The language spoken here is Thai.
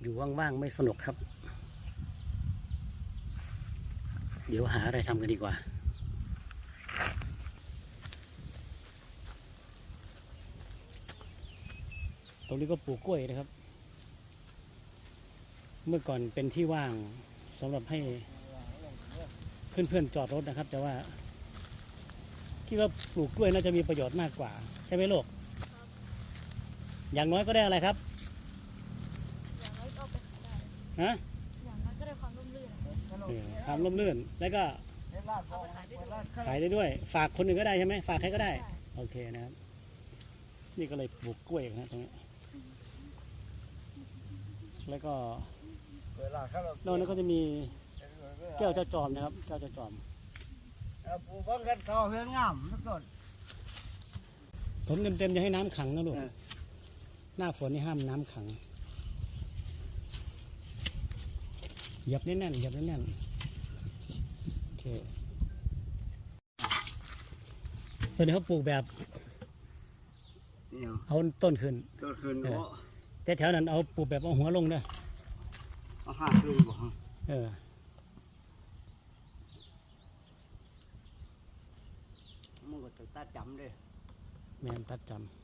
อยู่ว่างๆไม่สนุกครับ เดี๋ยวหาอะไรทำกันดีกว่า ตรงนี้ก็ปลูกกล้วยนะครับ เมื่อก่อนเป็นที่ว่างสำหรับให้เพื่อนๆจอดรถนะครับ แต่ว่าคิดว่าปลูกกล้วยน่าจะมีประโยชน์มากกว่า ใช่ไหมลูกอย่างน้อยก็ได้อะไรครับ อย่างน้อยก็เอาไปขายได้ ฮะอย่างน้อยก็ได้ความร่มรื่นเออความร่มรื่นแล้วก็เอาไปขายได้ด้วยขายได้ด้วย ฝากคนอื่นก็ได้ใช่ไหมฝากใครก็ได้ โอเคนะครับ นี่ก็เลยปลูกกล้วยนะตรงนี้แล้วก็นอกนั้นก็จะมีแก้วเจ้าจอมนะครับแก้วเจ้าจอมปูบ้องกันเขาเฮืองามทุกคนผมเต็มๆจะให้น้ำขังนะลูกเออหน้าฝนนี่ห้ามน้ำขังเหยียบแน่นๆเหยียบแน่นๆโอเคส่วนนี้เขาปลูกแบบเนี่ยเอาต้นขึ้นก็คืนเออโอ้แต่แถวนั้นเอาปลูกแบบเอาหัวลงเด้อเอาห้าคืนบ่ฮะเออมันก็จะตาจำเลยแมนตัดจำ